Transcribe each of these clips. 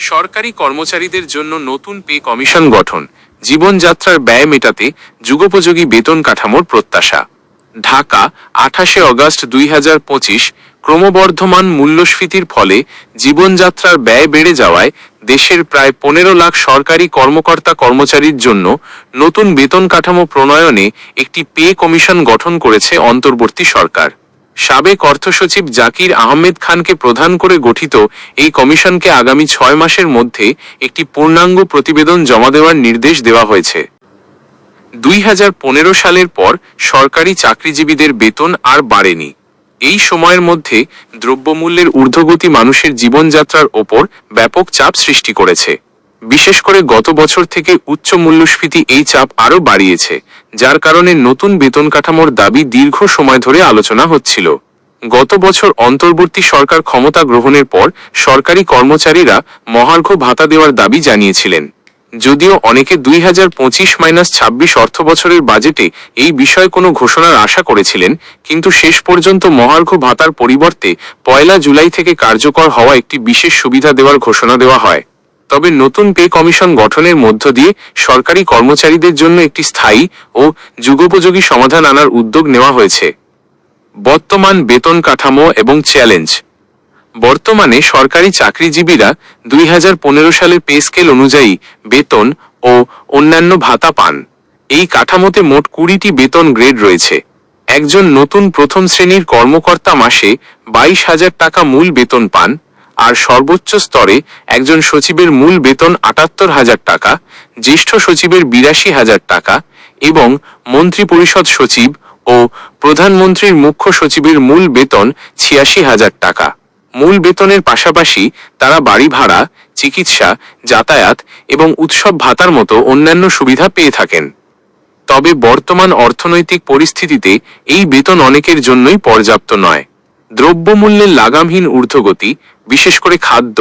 সরকারি কর্মচারীদের জন্য নতুন পে কমিশন গঠন, জীবনযাত্রার ব্যয় মেটাতে যুগোপযোগী বেতন কাঠামোর প্রত্যাশা। ঢাকা, আঠাশে অগস্ট দুই হাজার পঁচিশ, ক্রমবর্ধমান মূল্যস্ফীতির ফলে জীবনযাত্রার ব্যয় বেড়ে যাওয়ায় দেশের প্রায় পনেরো লাখ সরকারি কর্মকর্তা কর্মচারীর জন্য নতুন বেতন কাঠামো প্রণয়নে একটি পে কমিশন গঠন করেছে অন্তর্বর্তী সরকার। সাবেক অর্থসচিব জাকির আহমেদ খানকে প্রধান করে গঠিত এই কমিশনকে আগামী ছয় মাসের মধ্যে একটি পূর্ণাঙ্গ প্রতিবেদন জমা দেওয়ার নির্দেশ দেওয়া হয়েছে। দুই হাজার পনেরো সালের পর সরকারি চাকরিজীবীদের বেতন আর বাড়েনি। এই সময়ের মধ্যে দ্রব্যমূল্যের ঊর্ধ্বগতি মানুষের জীবনযাত্রার ওপর ব্যাপক চাপ সৃষ্টি করেছে। বিশেষ করে গত বছর থেকে উচ্চ মূল্যস্ফীতি এই চাপ আরও বাড়িয়েছে, যার কারণে নতুন বেতন কাঠামোর দাবি দীর্ঘ সময় ধরে আলোচনা হচ্ছিল। গত বছর অন্তর্বর্তী সরকার ক্ষমতা গ্রহণের পর সরকারি কর্মচারীরা মহার্ঘ ভাতা দেওয়ার দাবি জানিয়েছিলেন। যদিও অনেকে দুই হাজার পঁচিশ মাইনাস ছাব্বিশ অর্থ বছরের বাজেটে এই বিষয়ে কোনো ঘোষণার আশা করেছিলেন, কিন্তু শেষ পর্যন্ত মহার্ঘ ভাতার পরিবর্তে পয়লা জুলাই থেকে কার্যকর হওয়া একটি বিশেষ সুবিধা দেওয়ার ঘোষণা দেওয়া হয়। তবে নতুন পে কমিশন গঠনের মধ্য দিয়ে সরকারি কর্মচারীদের জন্য একটি স্থায়ী ও যুগোপযোগী সমাধান আনার উদ্যোগ নেওয়া হয়েছে। বর্তমান বেতন কাঠামো এবং চ্যালেঞ্জ। বর্তমানে সরকারি চাকরিজীবীরা দুই হাজার পনেরো সালের পে স্কেল অনুযায়ী বেতন ও অন্যান্য ভাতা পান। এই কাঠামোতে মোট কুড়িটি বেতন গ্রেড রয়েছে। একজন নতুন প্রথম শ্রেণির কর্মকর্তা মাসে বাইশ হাজার টাকা মূল বেতন পান। আর সর্বোচ্চ স্তরে একজন সচিবের মূল বেতন আটাত্তর হাজার টাকা, জ্যেষ্ঠ সচিবের বিরাশি হাজার টাকা এবং মন্ত্রিপরিষদ সচিব ও প্রধানমন্ত্রীর মুখ্য সচিবের মূল বেতন ছিয়াশি হাজার টাকা। মূল বেতনের পাশাপাশি তারা বাড়ি ভাড়া, চিকিৎসা, যাতায়াত এবং উৎসব ভাতার মতো অন্যান্য সুবিধা পেয়ে থাকেন। তবে বর্তমান অর্থনৈতিক পরিস্থিতিতে এই বেতন অনেকের জন্যই পর্যাপ্ত নয়। দ্রব্যমূল্যের লাগামহীন ঊর্ধ্বগতি, বিশেষ করে খাদ্য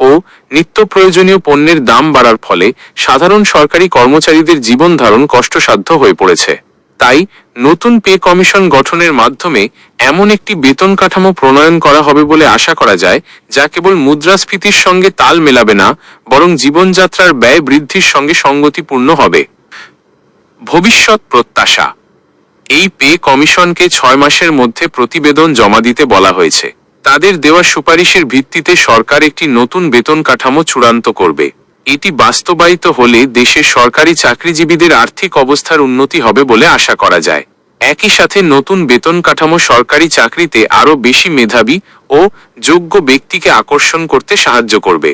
ও নিত্য প্রয়োজনীয় পণ্যের দাম বাড়ার ফলে সাধারণ সরকারি কর্মচারীদের জীবন ধারণ কষ্টসাধ্য হয়ে পড়েছে। তাই নতুন পে কমিশন গঠনের মাধ্যমে এমন একটি বেতন কাঠামো প্রণয়ন করা হবে বলে আশা করা যায়, যা কেবল মুদ্রাস্ফীতির সঙ্গে তাল মেলাবে না, বরং জীবনযাত্রার ব্যয় বৃদ্ধির সঙ্গে সঙ্গতিপূর্ণ হবে। ভবিষ্যৎ প্রত্যাশা এই পে কমিশনকে ছয় মাসের মধ্যে প্রতিবেদন জমা দিতে বলা হয়েছে। তাদের দেওয়া সুপারিশের ভিত্তিতে সরকার একটি নতুন বেতন কাঠামো চূড়ান্ত করবে। এটি বাস্তবায়িত হলে দেশের সরকারি চাকরিজীবীদের আর্থিক অবস্থার উন্নতি হবে বলে আশা করা যায়। একই সাথে নতুন বেতন কাঠামো সরকারি চাকরিতে আরও বেশি মেধাবী ও যোগ্য ব্যক্তিকে আকর্ষণ করতে সাহায্য করবে।